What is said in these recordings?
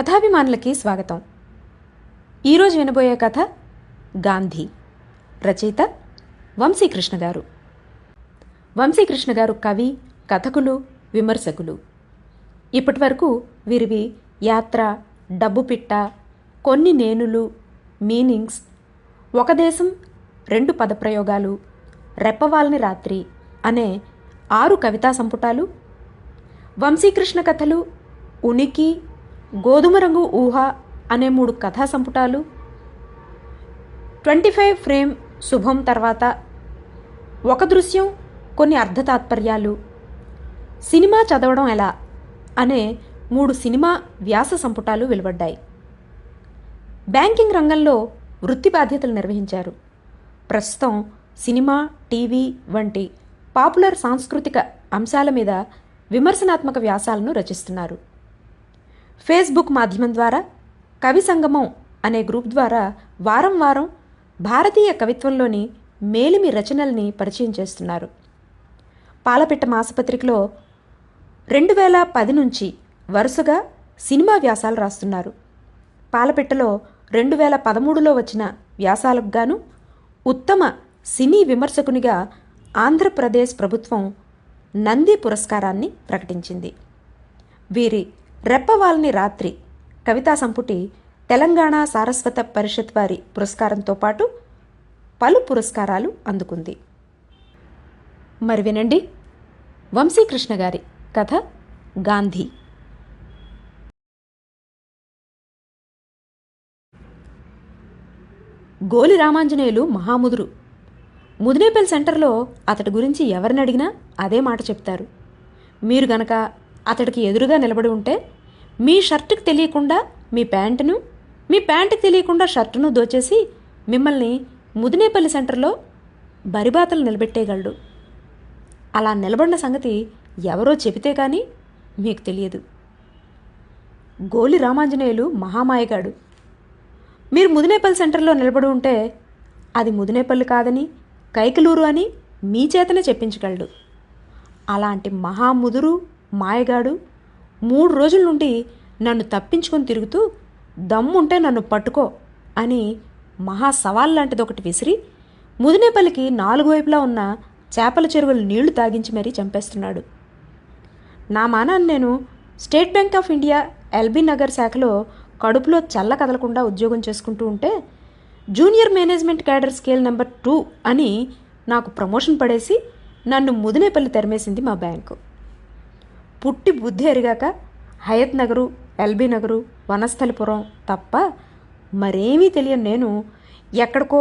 కథాభిమానులకి స్వాగతం. ఈరోజు వినబోయే కథ గాంధీ రచయిత వంశీకృష్ణ గారు. వంశీకృష్ణ గారు కవి కథకులు విమర్శకులు. ఇప్పటి వరకు వీరివి యాత్ర డబ్బు పిట్ట కొన్ని నేనులు మీనింగ్స్ ఒక దేశం రెండు పదప్రయోగాలు రెప్పవాల్ని రాత్రి అనే ఆరు కవితా సంపుటాలు వంశీకృష్ణ కథలు ఉనికి గోధుమ రంగు ఊహ అనే మూడు కథా సంపుటాలు. ట్వంటీ ఫైవ్ ఫ్రేమ్ శుభం తర్వాత ఒక దృశ్యం కొన్ని అర్ధ తాత్పర్యాలు సినిమా చదవడం ఎలా అనే మూడు సినిమా వ్యాస సంపుటాలు వెలువడ్డాయి. బ్యాంకింగ్ రంగంలో వృత్తి బాధ్యతలు నిర్వహించారు. ప్రస్తుతం సినిమా టీవీ వంటి పాపులర్ సాంస్కృతిక అంశాల మీద విమర్శనాత్మక వ్యాసాలను రచిస్తున్నారు. ఫేస్బుక్ మాధ్యమం ద్వారా కవి సంగమం అనే గ్రూప్ ద్వారా వారం వారం భారతీయ కవిత్వంలోని మేలిమి రచనల్ని పరిచయం చేస్తున్నారు. పాలపిట్ట మాసపత్రికలో రెండు వేల పది నుంచి వరుసగా సినిమా వ్యాసాలు రాస్తున్నారు. పాలపిట్టలో రెండు వేల పదమూడులో వచ్చిన వ్యాసాలకు గాను ఉత్తమ సినీ విమర్శకునిగా ఆంధ్రప్రదేశ్ ప్రభుత్వం నంది పురస్కారాన్ని ప్రకటించింది. వీరి రెప్పవాల్ని రాత్రి. కవితా సంపుటి తెలంగాణ సారస్వత పరిషత్ వారి పురస్కారంతో పాటు పలు పురస్కారాలు అందుకుంది. మరి వినండి. వంశీకృష్ణ గారి కథ గాంధీ. గోలి రామాంజనేయులు మహాముదురు. ముదినేపల్లి సెంటర్లో అతడి గురించి ఎవరిని అడిగినా అదే మాట చెప్తారు. మీరు గనక అతడికి ఎదురుగా నిలబడి ఉంటే మీ షర్ట్కి తెలియకుండా మీ ప్యాంటును మీ ప్యాంటుకి తెలియకుండా షర్టును దోచేసి మిమ్మల్ని ముదినేపల్లి సెంటర్లో బరిబాతలు నిలబెట్టేయగలడు. అలా నిలబడిన సంగతి ఎవరో చెబితే కానీ మీకు తెలియదు. గోలి రామాంజనేయులు మహామాయగాడు. మీరు ముదినేపల్లి సెంటర్లో నిలబడి ఉంటే అది ముదినేపల్లి కాదని కైకలూరు అని మీ చేతనే చెప్పించగలడు. అలాంటి మహాముదురు మాయగాడు. మూడు రోజుల నుండి నన్ను తప్పించుకొని తిరుగుతూ దమ్ముంటే నన్ను పట్టుకో అని మహా సవాల్ లాంటిది ఒకటి విసిరి ముదినేపల్లికి నాలుగు వైపులా ఉన్న చేపల చెరువులు నీళ్ళు తాగించి మరీ చంపేస్తున్నాడు. నా మానాన్ని నేను State Bank of India LB Nagar శాఖలో కడుపులో చల్ల కదలకుండా ఉద్యోగం చేసుకుంటూ ఉంటే junior management cadre scale number two అని నాకు ప్రమోషన్ పడేసి నన్ను ముదినేపల్లి తెరమేసింది మా బ్యాంకు. పుట్టి బుద్ధి ఎరిగాక హయత్ నగరు ఎల్బీ నగరు వనస్థలిపురం తప్ప మరేమీ తెలియని నేను ఎక్కడికో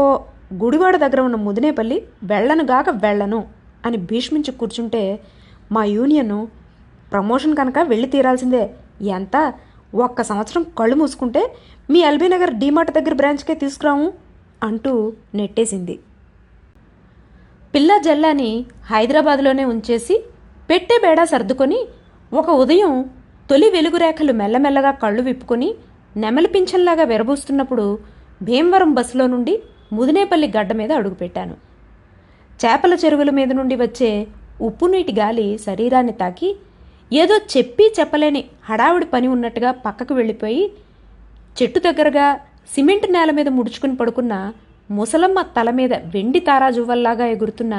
గుడివాడ దగ్గర ఉన్న ముదినేపల్లి వెళ్ళనుగాక వెళ్ళను అని భీష్మించి కూర్చుంటే మా యూనియన్ ప్రమోషన్ కనుక వెళ్ళి తీరాల్సిందే. ఎంత? ఒక్క సంవత్సరం కళ్ళు మూసుకుంటే మీ ఎల్బీ నగర్ డీమార్ట్ దగ్గర బ్రాంచ్కే తీసుకురాము అంటూ నెట్టేసింది. పిల్ల జల్లాని హైదరాబాద్లోనే ఉంచేసి పెట్టే బేడా సర్దుకొని ఒక ఉదయం తొలి వెలుగురేఖలు మెల్లమెల్లగా కళ్ళు విప్పుకొని నెమలిపించంలాగా విరబూస్తున్నప్పుడు భీమవరం బస్సులో నుండి ముదినేపల్లి గడ్డ మీద అడుగుపెట్టాను. చేపల చెరువుల మీద నుండి వచ్చే ఉప్పు నీటి గాలి శరీరాన్ని తాకి ఏదో చెప్పి చెప్పలేని హడావుడి పని ఉన్నట్టుగా పక్కకు వెళ్ళిపోయి చెట్టు దగ్గరగా సిమెంట్ నేల మీద ముడుచుకుని పడుకున్న ముసలమ్మ తల మీద వెండి తారాజువ్వల్లాగా ఎగురుతున్న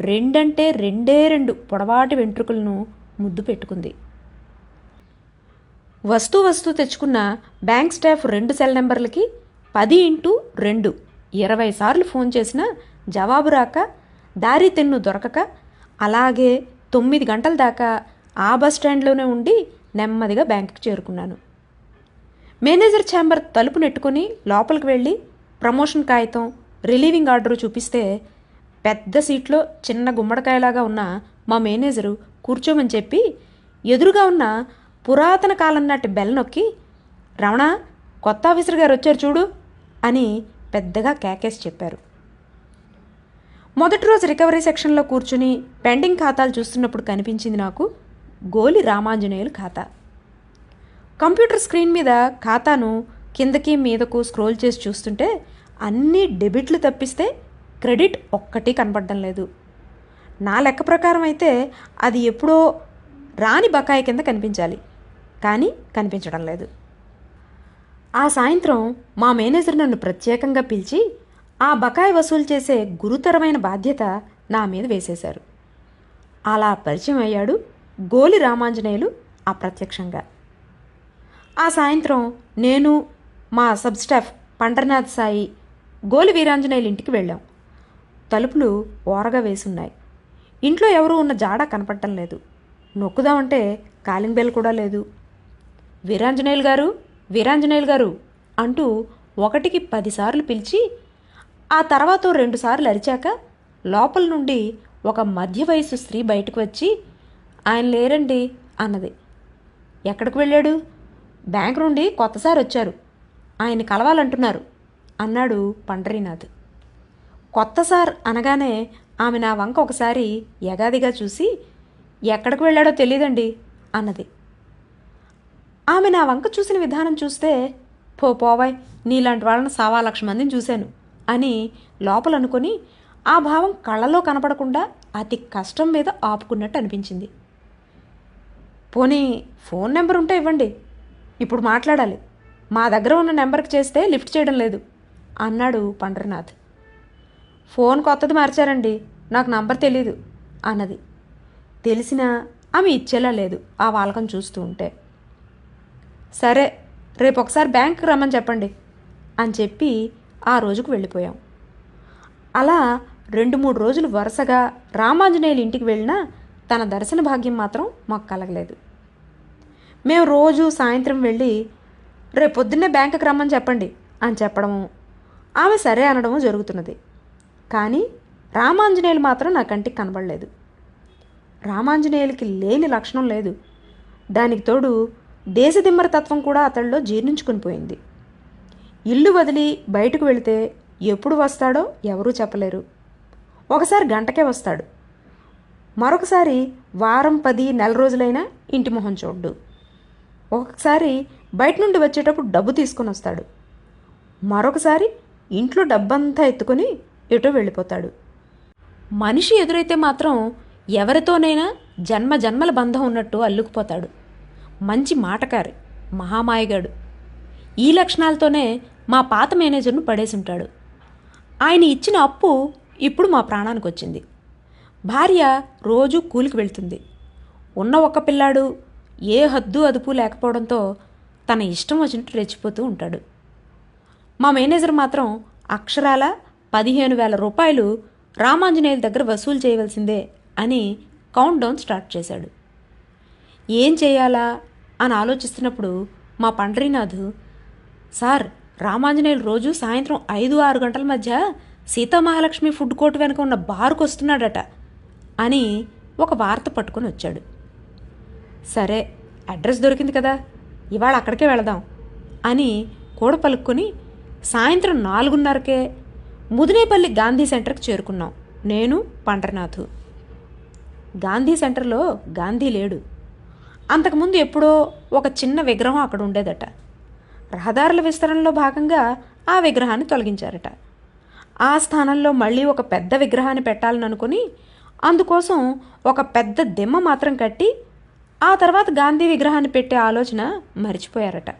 రెండంటే రెండే రెండు పొడవాటి వెంట్రుకలను ముద్దు పెట్టుకుంది. వస్తూ వస్తూ తెచ్చుకున్న బ్యాంక్ స్టాఫ్ రెండు సెల్ నెంబర్లకి పది ఇంటూ రెండు ఇరవై సార్లు ఫోన్ చేసినా జవాబు రాక దారి తెన్ను దొరకక అలాగే తొమ్మిది గంటల దాకా ఆ బస్ స్టాండ్లోనే ఉండి నెమ్మదిగా బ్యాంకుకి చేరుకున్నాను. మేనేజర్ ఛాంబర్ తలుపు నెట్టుకొని లోపలికి వెళ్ళి ప్రమోషన్ కాగితం రిలీవింగ్ ఆర్డర్ చూపిస్తే పెద్ద సీట్లో చిన్న గుమ్మడికాయలాగా ఉన్న మా మేనేజరు కూర్చోమని చెప్పి ఎదురుగా ఉన్న పురాతన కాలం నాటి బెల్ నొక్కి రమణ కొత్త ఆఫీసర్ గారు వచ్చారు చూడు అని పెద్దగా కేకేసి చెప్పారు. మొదటి రోజు రికవరీ సెక్షన్లో కూర్చుని పెండింగ్ ఖాతాలు చూస్తున్నప్పుడు కనిపించింది నాకు గోలి రామాంజనేయులు ఖాతా. కంప్యూటర్ స్క్రీన్ మీద ఖాతాను కిందకి మీదకు స్క్రోల్ చేసి చూస్తుంటే అన్ని డెబిట్లు తప్పిస్తే క్రెడిట్ ఒక్కటి కనపడడం లేదు. నా లెక్క ప్రకారం అయితే అది ఎప్పుడో రాని బకాయి కింద కనిపించాలి. కానీ కనిపించడం లేదు. ఆ సాయంత్రం మా మేనేజర్ నన్ను ప్రత్యేకంగా పిలిచి ఆ బకాయి వసూలు చేసే గురుతరమైన బాధ్యత నా మీద వేసేశారు. అలా పరిచయం అయ్యాడు గోలి రామాంజనేయులు అప్రత్యక్షంగా. ఆ సాయంత్రం నేను మా సబ్ స్టాఫ్ పండర్నాథ్ సాయి గోలి వీరాంజనేయులు ఇంటికి వెళ్ళాం. తలుపులు ఓరగా వేసున్నాయి. ఇంట్లో ఎవరూ ఉన్న జాడ కనపడటం లేదు. నొక్కుదామంటే కాలింగ్ బెల్ కూడా లేదు. వీరాంజనేయులు గారు వీరాంజనేయులు గారు అంటూ ఒకటికి పదిసార్లు పిలిచి ఆ తర్వాత రెండుసార్లు అరిచాక లోపల నుండి ఒక మధ్య వయసు స్త్రీ బయటకు వచ్చి ఆయన లేరండి అన్నది. ఎక్కడికి వెళ్ళాడు? బ్యాంక్ నుండి కొత్తసారి వచ్చారు. ఆయన కలవాలంటున్నారు అన్నాడు పండరీనాథ్. కొత్త సార్ అనగానే ఆమె నా వంక ఒకసారి యగాదిగా చూసి ఎక్కడికి వెళ్ళాడో తెలియదండి అన్నది. ఆమె నా వంక చూసిన విధానం చూస్తే పో పోవాయ్ నీలాంటి వాళ్ళని సవా లక్ష మందిని చూశాను అని లోపల అనుకొని ఆ భావం కళ్ళలో కనపడకుండా అతి కష్టం మీద ఆపుకున్నట్టు అనిపించింది. పోనీ ఫోన్ నెంబర్ ఉంటే ఇవ్వండి ఇప్పుడు మాట్లాడాలి మా దగ్గర ఉన్న నెంబర్కి చేస్తే లిఫ్ట్ చేయడం లేదు అన్నాడు పండ్రనాథ్. ఫోన్ కొత్తది మార్చారండి. నాకు నంబర్ తెలీదు అన్నది. తెలిసినా ఆమె ఇచ్చేలా లేదు ఆ వాలకం చూస్తూ ఉంటే. సరే రేపు ఒకసారి బ్యాంక్కి రమ్మని చెప్పండి అని చెప్పి ఆ రోజుకు వెళ్ళిపోయాం. అలా రెండు మూడు రోజులు వరుసగా రామాంజనేయులు ఇంటికి వెళ్ళినా తన దర్శన భాగ్యం మాత్రం మాకు కలగలేదు. మేము రోజు సాయంత్రం వెళ్ళి రేపొద్దున్నే బ్యాంకుకి రమ్మని చెప్పండి అని చెప్పడము ఆమె సరే అనడము జరుగుతున్నది. కానీ రామాంజనేయులు మాత్రం నా కంటికి కనబడలేదు. రామాంజనేయులకి లేని లక్షణం లేదు. దానికి తోడు దేశదిమ్మర తత్వం కూడా అతడిలో జీర్ణించుకుని పోయింది. ఇల్లు వదిలి బయటకు వెళితే ఎప్పుడు వస్తాడో ఎవరూ చెప్పలేరు. ఒకసారి గంటకే వస్తాడు. మరొకసారి వారం పది నెల రోజులైనా ఇంటి మొహం చూడ్డు. ఒకసారి బయట నుండి వచ్చేటప్పుడు డబ్బు తీసుకొని వస్తాడు. మరొకసారి ఇంట్లో డబ్బంతా ఎత్తుకొని ఎటో వెళ్ళిపోతాడు. మనిషి ఎదురైతే మాత్రం ఎవరితోనైనా జన్మ జన్మల బంధం ఉన్నట్టు అల్లుకుపోతాడు. మంచి మాటకారి మహామాయగాడు. ఈ లక్షణాలతోనే మా పాత మేనేజర్ను పడేసుంటాడు. ఆయన ఇచ్చిన అప్పు ఇప్పుడు మా ప్రాణానికి వచ్చింది భార్య రోజు కూలికి వెళ్తుంది. ఉన్న ఒక్క పిల్లాడు ఏ హద్దు అదుపు లేకపోవడంతో తన ఇష్టం వచ్చినట్టు రెచ్చిపోతూ ఉంటాడు. మా మేనేజర్ మాత్రం అక్షరాల పదిహేను వేల రూపాయలు రామాంజనేయుల దగ్గర వసూలు చేయవలసిందే అని కౌంట్ డౌన్ స్టార్ట్ చేశాడు. ఏం చేయాలా అని ఆలోచిస్తున్నప్పుడు మా పండ్రీనాథ్ సార్ రామాంజనేయులు రోజు సాయంత్రం ఐదు ఆరు గంటల మధ్య సీతామహాలక్ష్మి ఫుడ్ కోర్ట్ వెనుక ఉన్న బార్కు వస్తున్నాడట అని ఒక వార్త పట్టుకొని వచ్చాడు. సరే అడ్రస్ దొరికింది కదా ఇవాళ అక్కడికే వెళదాం అని కూడ పలుక్కొని సాయంత్రం నాలుగున్నరకే ముదినేపల్లి గాంధీ సెంటర్కి చేరుకున్నాం. నేను పండ్రనాథు. గాంధీ సెంటర్లో గాంధీ లేడు. అంతకుముందు ఎప్పుడో ఒక చిన్న విగ్రహం అక్కడ ఉండేదట. రహదారుల విస్తరణలో భాగంగా ఆ విగ్రహాన్ని తొలగించారట. ఆ స్థానంలో మళ్ళీ ఒక పెద్ద విగ్రహాన్ని పెట్టాలని అనుకుని అందుకోసం ఒక పెద్ద దిమ్మ మాత్రం కట్టి ఆ తర్వాత గాంధీ విగ్రహాన్ని పెట్టే ఆలోచన మర్చిపోయారట.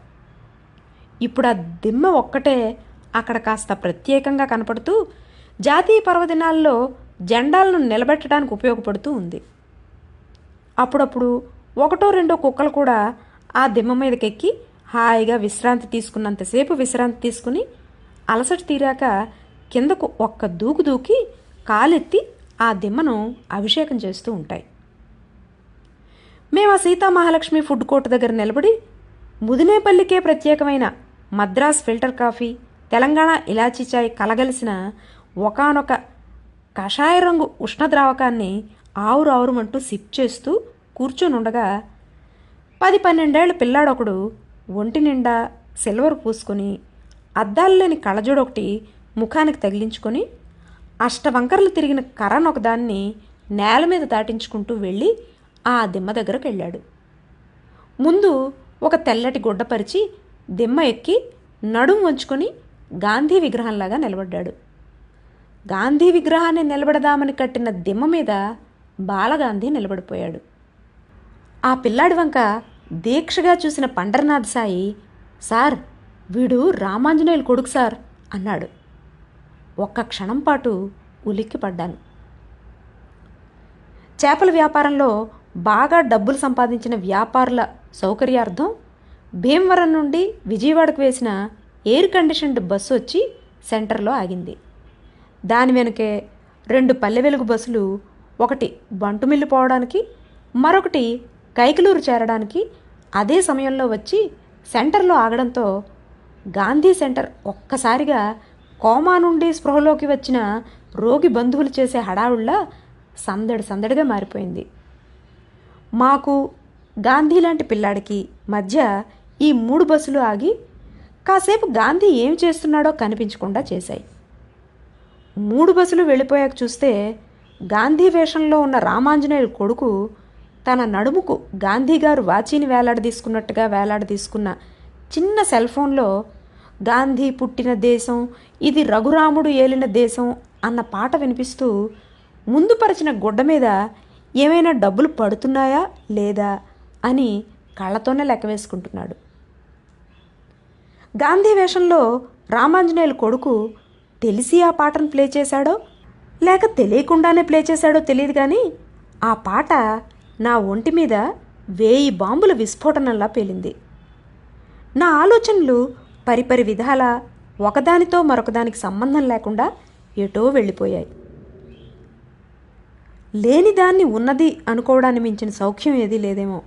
ఇప్పుడు ఆ దిమ్మ ఒక్కటే అక్కడ కాస్త ప్రత్యేకంగా కనపడుతూ జాతీయ పర్వదినాల్లో జెండాలను నిలబెట్టడానికి ఉపయోగపడుతూ ఉంది. అప్పుడప్పుడు ఒకటో రెండో కుక్కలు కూడా ఆ దిమ్మ మీదకెక్కి హాయిగా విశ్రాంతి తీసుకున్నంతసేపు విశ్రాంతి తీసుకుని అలసట తీరాక కిందకు ఒక్క దూకు దూకి కాలెత్తి ఆ దిమ్మను అభిషేకం చేస్తూ ఉంటాయి. మేము ఆ సీతామహాలక్ష్మి ఫుడ్ కోర్ట్ దగ్గర నిలబడి ముదినేపల్లికే ప్రత్యేకమైన మద్రాస్ ఫిల్టర్ కాఫీ తెలంగాణ ఇలాచీ చాయ్ కలగలిసిన ఒకానొక కషాయ రంగు ఉష్ణద్రావకాన్ని ఆవురు సిప్ చేస్తూ కూర్చొని ఉండగా పది పన్నెండేళ్ళ పిల్లాడొకడు ఒంటి నిండా సిల్వర్ పూసుకొని అద్దాలు లేని కళ్ళజోడొకటి ముఖానికి తగిలించుకొని అష్టవంకరలు తిరిగిన కర్రను ఒకదాన్ని నేల మీద దాటించుకుంటూ వెళ్ళి ఆ దిమ్మ దగ్గరకు వెళ్ళాడు ముందు ఒక తెల్లటి గుడ్డ పరిచి దిమ్మ ఎక్కి నడుం వంచుకొని గాంధీ విగ్రహంలాగా నిలబడ్డాడు. గాంధీ విగ్రహాన్ని నిలబడదామని కట్టిన దిమ్మ మీద బాలగాంధీ నిలబడిపోయాడు. ఆ పిల్లాడి వంక దీక్షగా చూసిన పండరనాథ్ సాయి సార్ వీడు రామాంజనేయులు కొడుకు సార్ అన్నాడు. ఒక్క క్షణం పాటు ఉలిక్కి పడ్డాను చేపల వ్యాపారంలో బాగా డబ్బులు సంపాదించిన వ్యాపారుల సౌకర్యార్థం భీమవరం నుండి విజయవాడకు వేసిన ఎయిర్ కండిషన్డ్ బస్సు వచ్చి సెంటర్లో ఆగింది. దాని వెనుకే రెండు పల్లె వెలుగు బస్సులు ఒకటి బంటుమిల్లు పోవడానికి మరొకటి కైకలూరు చేరడానికి అదే సమయంలో వచ్చి సెంటర్లో ఆగడంతో గాంధీ సెంటర్ ఒక్కసారిగా కోమా నుండి స్పృహలోకి వచ్చిన రోగి బంధువులు చేసే హడావుళ్ళ సందడి సందడిగా మారిపోయింది. మాకు గాంధీ లాంటి పిల్లాడికి మధ్య ఈ మూడు బస్సులు ఆగి కాసేపు గాంధీ ఏం చేస్తున్నాడో కనిపించకుండా చేశాయి. మూడు బస్సులు వెళ్ళిపోయాక చూస్తే గాంధీ వేషంలో ఉన్న రామాంజనేయుల కొడుకు తన నడుముకు గాంధీ గారు వాచీని వేలాడదీసుకున్నట్టుగా వేలాడదీసుకున్న చిన్న సెల్ ఫోన్లో గాంధీ పుట్టిన దేశం ఇది రఘురాముడు ఏలిన దేశం అన్న పాట వినిపిస్తూ ముందు పరిచిన గుడ్డ మీద ఏమైనా డబ్బులు పడుతున్నాయా లేదా అని కళ్ళతోనే లెక్క వేసుకుంటున్నాడు. గాంధీ వేషంలో రామాంజనేయులు కొడుకు తెలిసి ఆ పాటను ప్లే చేశాడో లేక తెలియకుండానే ప్లే చేశాడో తెలియదు కానీ ఆ పాట నా ఒంటి మీద వేయి బాంబుల విస్ఫోటనంలా పేలింది. నా ఆలోచనలు పరిపరి విధాల ఒకదానితో మరొకదానికి సంబంధం లేకుండా ఎటో వెళ్ళిపోయాయి. లేని దాన్ని ఉన్నది అనుకోవడాన్ని మించిన సౌఖ్యం ఏదీ లేదేమో.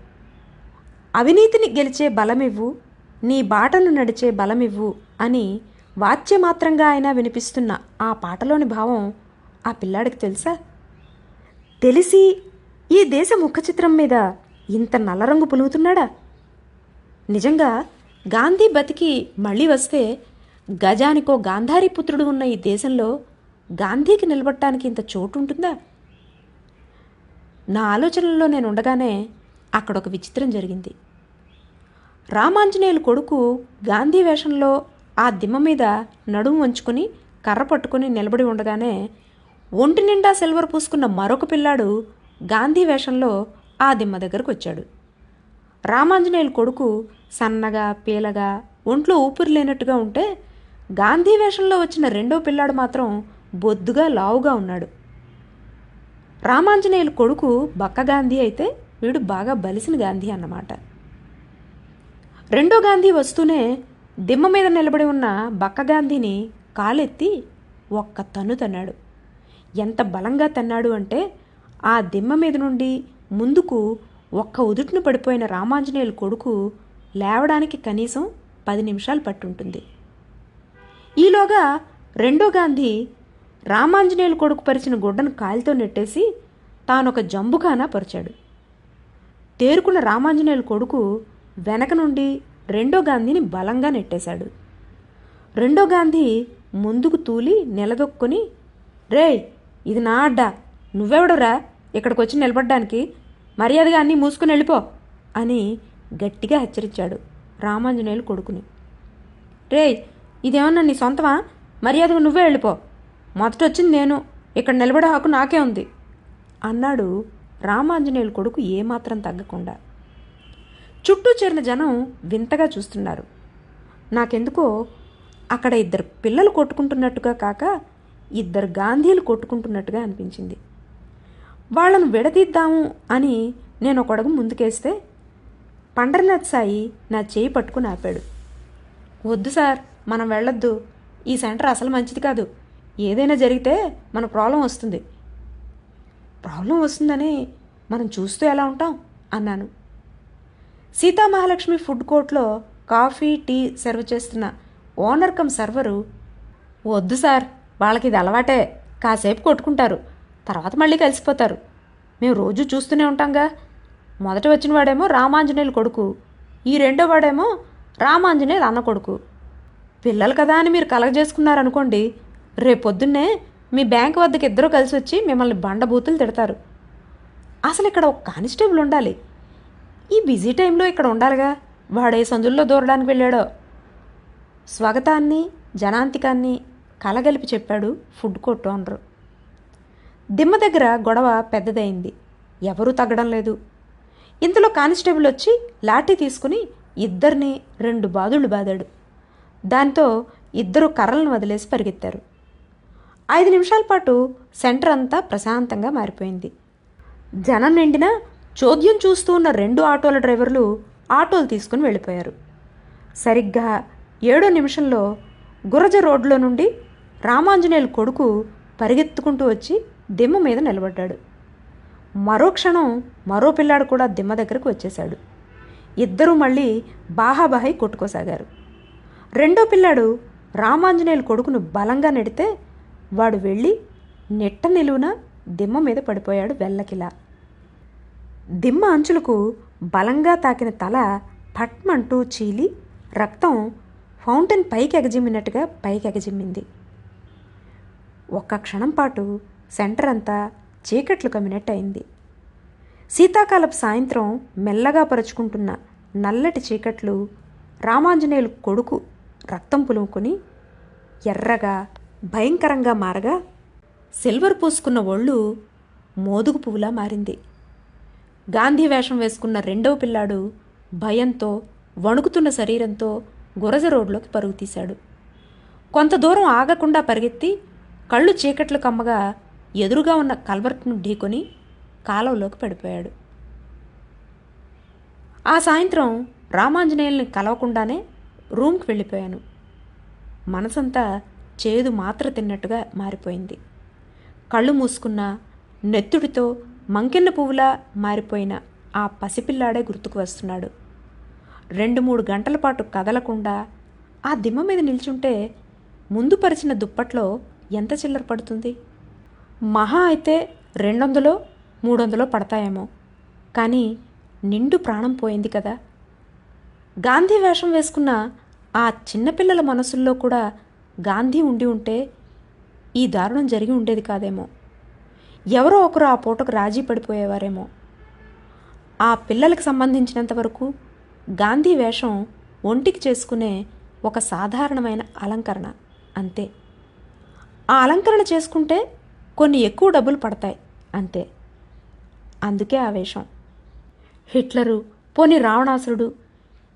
అవినీతిని గెలిచే బలమివ్వు నీ బాటను నడిచే బలమివ్వు అని వాచ్యమాత్రంగా అయినా వినిపిస్తున్న ఆ పాటలోని భావం ఆ పిల్లాడికి తెలుసా? తెలిసి ఈ దేశ ముఖ చిత్రం మీద ఇంత నల్లరంగు పులుగుతున్నాడా? నిజంగా గాంధీ బతికి మళ్ళీ వస్తే గజానికో గాంధారి పుత్రుడు ఉన్న ఈ దేశంలో గాంధీకి నిలబడటానికి ఇంత చోటు ఉంటుందా? నా ఆలోచనల్లో నేను ఉండగానే అక్కడ ఒక విచిత్రం జరిగింది. రామాంజనేయులు కొడుకు గాంధీ వేషంలో ఆ దిమ్మ మీద నడుము వంచుకొని కర్ర పట్టుకొని నిలబడి ఉండగానే ఒంటి నిండా సిల్వర్ పూసుకున్న మరొక పిల్లాడు గాంధీ వేషంలో ఆ దిమ్మ దగ్గరకు వచ్చాడు. రామాంజనేయులు కొడుకు సన్నగా పీలగా ఒంట్లో ఊపిరి లేనట్టుగా ఉంటే గాంధీ వేషంలో వచ్చిన రెండో పిల్లాడు మాత్రం బొద్దుగా లావుగా ఉన్నాడు. రామాంజనేయులు కొడుకు బక్క గాంధీ అయితే వీడు బాగా బలిసిన గాంధీ అన్నమాట. రెండో గాంధీ వస్తూనే దిమ్మ మీద నిలబడి ఉన్న బక్క గాంధీని కాలెత్తి ఒక్క తన్ను తన్నాడు. ఎంత బలంగా తన్నాడు అంటే ఆ దిమ్మ మీద నుండి ముందుకు ఒక్క ఉదుట్ను పడిపోయిన రామాంజనేయుల కొడుకు లేవడానికి కనీసం పది నిమిషాలు పట్టుంటుంది. ఈలోగా రెండో గాంధీ రామాంజనేయులు కొడుకు పరిచిన గుడ్డను కాలితో నెట్టేసి తానొక జంబుఖానా పరిచాడు. తేరుకున్న రామాంజనేయుల కొడుకు వెనక నుండి రెండో గాంధీని బలంగా నెట్టేశాడు. రెండో గాంధీ ముందుకు తూలి నిలదొక్కుని రే ఇది నా అడ్డా. నువ్వెవడురా? ఇక్కడికి వచ్చి నిలబడ్డానికి. మర్యాదగా అన్నీ మూసుకుని వెళ్ళిపో అని గట్టిగా హెచ్చరించాడు రామాంజనేయులు కొడుకుని. రే ఇదేమన్నా నీ సొంతమా? మర్యాదగా నువ్వే వెళ్ళిపో. మొదట వచ్చింది నేను. ఇక్కడ నిలబడే హక్కు నాకే ఉంది అన్నాడు రామాంజనేయులు కొడుకు ఏమాత్రం తగ్గకుండా. చుట్టూ చేరిన జనం వింతగా చూస్తున్నారు. నాకెందుకో అక్కడ ఇద్దరు పిల్లలు కొట్టుకుంటున్నట్టుగా కాక ఇద్దరు గాంధీలు కొట్టుకుంటున్నట్టుగా అనిపించింది. వాళ్ళను విడదీద్దాము అని నేను ఒక అడుగు ముందుకేస్తే పండరనాథ్ సాయి నా చేయి పట్టుకుని ఆపాడు. వద్దు సార్ మనం వెళ్ళొద్దు. ఈ సెంటర్ అసలు మంచిది కాదు. ఏదైనా జరిగితే మన ప్రాబ్లం వస్తుంది. ప్రాబ్లం వస్తుందని మనం చూస్తూ ఎలా ఉంటాం? అన్నాను. సీతామహాలక్ష్మి ఫుడ్ కోర్ట్లో కాఫీ టీ సర్వ్ చేస్తున్న ఓనర్ కమ్ సర్వరు వద్దు సార్ వాళ్ళకి ఇది అలవాటే కాసేపు కొట్టుకుంటారు తర్వాత మళ్ళీ కలిసిపోతారు. మేము రోజు చూస్తూనే ఉంటాంగా. మొదట వచ్చిన వాడేమో రామాంజనేయులు కొడుకు ఈ రెండో వాడేమో రామాంజనేయులు అన్న కొడుకు. పిల్లలు కదా అని మీరు కలగజేసుకున్నారనుకోండి రేపొద్దున్నే మీ బ్యాంక్ వద్దకు ఇద్దరూ కలిసి వచ్చి మిమ్మల్ని బండబూతులు తిడతారు. అసలు ఇక్కడ ఒక కానిస్టేబుల్ ఉండాలి. ఈ బిజీ టైంలో ఇక్కడ ఉండాలిగా. వాడే సందుల్లో దూరడానికి వెళ్ళాడో. స్వాగతాన్ని జనాంతికాన్ని కలగలిపి చెప్పాడు ఫుడ్ కోర్ట్ ఓనరు. దిమ్మ దగ్గర గొడవ పెద్దదైంది. ఎవరూ తగ్గడం లేదు. ఇంతలో కానిస్టేబుల్ వచ్చి లాఠీ తీసుకుని ఇద్దరిని రెండు బాదుళ్ళు బాదాడు. దాంతో ఇద్దరు కర్రలను వదిలేసి పరిగెత్తారు. ఐదు నిమిషాల పాటు సెంటర్ అంతా ప్రశాంతంగా మారిపోయింది. జనం నిండిన చోద్యం చూస్తూ ఉన్న రెండు ఆటోల డ్రైవర్లు ఆటోలు తీసుకుని వెళ్ళిపోయారు. సరిగ్గా ఏడో నిమిషంలో గురజ రోడ్లో నుండి రామాంజనేయుల కొడుకు పరిగెత్తుకుంటూ వచ్చి దిమ్మ మీద నిలబడ్డాడు. మరో క్షణం మరో పిల్లాడు కూడా దిమ్మ దగ్గరకు వచ్చేశాడు. ఇద్దరూ మళ్ళీ బాహాబాహై కొట్టుకోసాగారు. రెండో పిల్లాడు రామాంజనేయుల కొడుకును బలంగా నెడితే వాడు వెళ్ళి నెట్ట నిలువున దిమ్మ మీద పడిపోయాడు వెల్లకిలా. దిమ్మ అంచులకు బలంగా తాకిన తల పట్మంటూ చీలి రక్తం ఫౌంటైన్ పైకి ఎగజిమ్మినట్టుగా పైకి ఎగజిమ్మింది. ఒక్క క్షణం పాటు సెంటర్ అంతా చీకట్లు కమ్మినట్టు అయింది శీతాకాలపు సాయంత్రం మెల్లగా పరుచుకుంటున్న నల్లటి చీకట్లు రామాంజనేయులు కొడుకు రక్తం పులుముకొని ఎర్రగా భయంకరంగా మారగా సిల్వర్ పూసుకున్న ఒళ్ళు మోదుగు పువ్వులా మారింది. గాంధీ వేషం వేసుకున్న రెండవ పిల్లాడు భయంతో వణుకుతున్న శరీరంతో గురజ రోడ్లోకి పరుగు తీశాడు. కొంత దూరం ఆగకుండా పరిగెత్తి కళ్ళు చీకట్లు కమ్మగా ఎదురుగా ఉన్న కల్వర్ట్ను ఢీకొని కాలువలోకి పడిపోయాడు. ఆ సాయంత్రం రామాంజనేయుల్ని కలవకుండానే రూమ్కి వెళ్ళిపోయాను. మనసంతా చేదు మాత్ర తిన్నట్టుగా మారిపోయింది. కళ్ళు మూసుకున్న నెత్తుడితో మంకెన్న పువ్వులా మారిపోయిన ఆ పసిపిల్లాడే గుర్తుకు వస్తున్నాడు. రెండు మూడు గంటల పాటు కదలకుండా ఆ దిమ్మ మీద నిల్చుంటే ముందు పరిచిన దుప్పట్లో ఎంత చిల్లర పడుతుంది? మహా అయితే రెండు వందలో మూడు వందలో పడతాయేమో. కానీ నిండు ప్రాణం పోయింది కదా. గాంధీ వేషం వేసుకున్న ఆ చిన్నపిల్లల మనసుల్లో కూడా గాంధీ ఉండి ఉంటే ఈ దారుణం జరిగి ఉండేది కాదేమో. ఎవరో ఒకరు ఆ పూటకు రాజీ పడిపోయేవారేమో. ఆ పిల్లలకు సంబంధించినంత వరకు గాంధీ వేషం ఒంటికి చేసుకునే ఒక సాధారణమైన అలంకరణ అంతే. ఆ అలంకరణ చేసుకుంటే కొన్ని ఎక్కువ డబ్బులు పడతాయి అంతే. అందుకే ఆ వేషం. హిట్లరు పోని రావణాసురుడు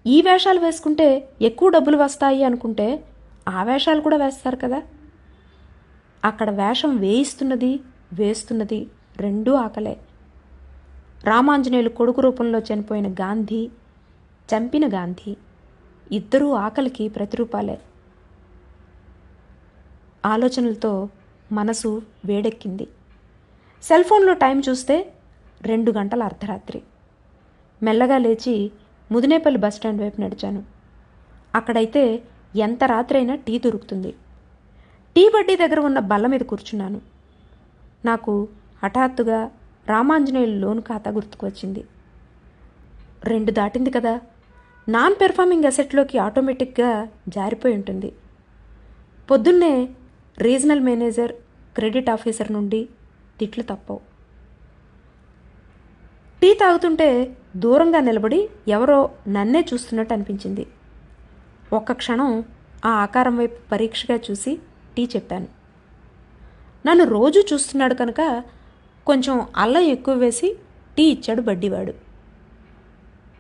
ఈ వేషాలు వేసుకుంటే ఎక్కువ డబ్బులు వస్తాయి అనుకుంటే ఆ వేషాలు కూడా వేస్తారు కదా. అక్కడ వేషం వేయిస్తున్నది వేస్తున్నది రెండూ ఆకలే. రామాంజనేయులు కొడుకు రూపంలో చనిపోయిన గాంధీ చంపిన గాంధీ ఇద్దరూ ఆకలికి ప్రతిరూపాలే. ఆలోచనలతో మనసు వేడెక్కింది. సెల్ ఫోన్లో టైం చూస్తే రెండు గంటల అర్ధరాత్రి. మెల్లగా లేచి ముదినేపల్లి బస్టాండ్ వైపు నడిచాను. అక్కడైతే ఎంత రాత్రైనా టీ దొరుకుతుంది. టీ బడ్డీ దగ్గర ఉన్న బల్ల మీద కూర్చున్నాను. నాకు హఠాత్తుగా రామాంజనేయులు లోన్ ఖాతా గుర్తుకొచ్చింది. రెండు దాటింది కదా. నాన్ పెర్ఫార్మింగ్ అసెట్లోకి ఆటోమేటిక్గా జారిపోయి ఉంటుంది. పొద్దున్నే రీజనల్ మేనేజర్ క్రెడిట్ ఆఫీసర్ నుండి తిట్లు తప్పవు. టీ తాగుతుంటే దూరంగా నిలబడి ఎవరో నన్నే చూస్తున్నట్టు అనిపించింది. ఒక్క క్షణం ఆ ఆకారం వైపు పరీక్షగా చూసి టీ చెప్పాను. నన్ను రోజు చూస్తున్నాడు కనుక కొంచెం అల్లం ఎక్కువ వేసి టీ ఇచ్చాడు బడ్డీవాడు.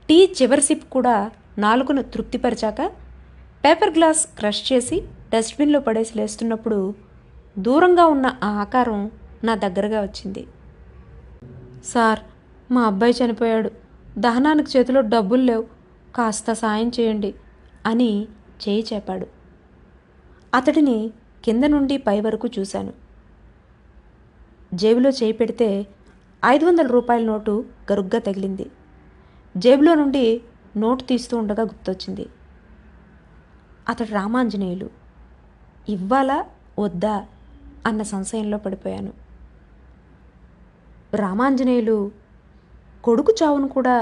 టీ చివరి సిప్ కూడా నాలుగును తృప్తిపరిచాక పేపర్ గ్లాస్ క్రష్ చేసి డస్ట్బిన్లో పడేసి లేస్తున్నప్పుడు దూరంగా ఉన్న ఆ ఆకారం నా దగ్గరగా వచ్చింది. సార్ మా అబ్బాయి చనిపోయాడు. దహనానికి చేతిలో డబ్బులు లేవు. కాస్త సాయం చేయండి అని చేయి చేపాడు. అతడిని కింద నుండి పై వరకు చూశాను. జేబులో చేయి పెడితే ఐదు వందల రూపాయల నోటు గరుగ్గా తగిలింది. జేబులో నుండి నోటు తీస్తూ ఉండగా గుర్తొచ్చింది. అతడు రామాంజనేయులు. ఇవ్వాలా వద్దా అన్న సంశయంలో పడిపోయాను. రామాంజనేయులు కొడుకు చావును కూడా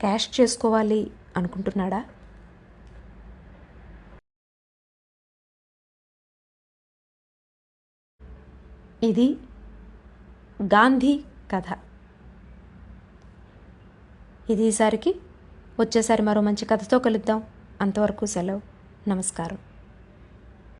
క్యాష్ చేసుకోవాలి అనుకుంటున్నాడా? ఇది గాంధీ కథ. ఇది ఈసారికి. వచ్చేసారి మరో మంచి కథతో కలుద్దాం. అంతవరకు సెలవు. నమస్కారం.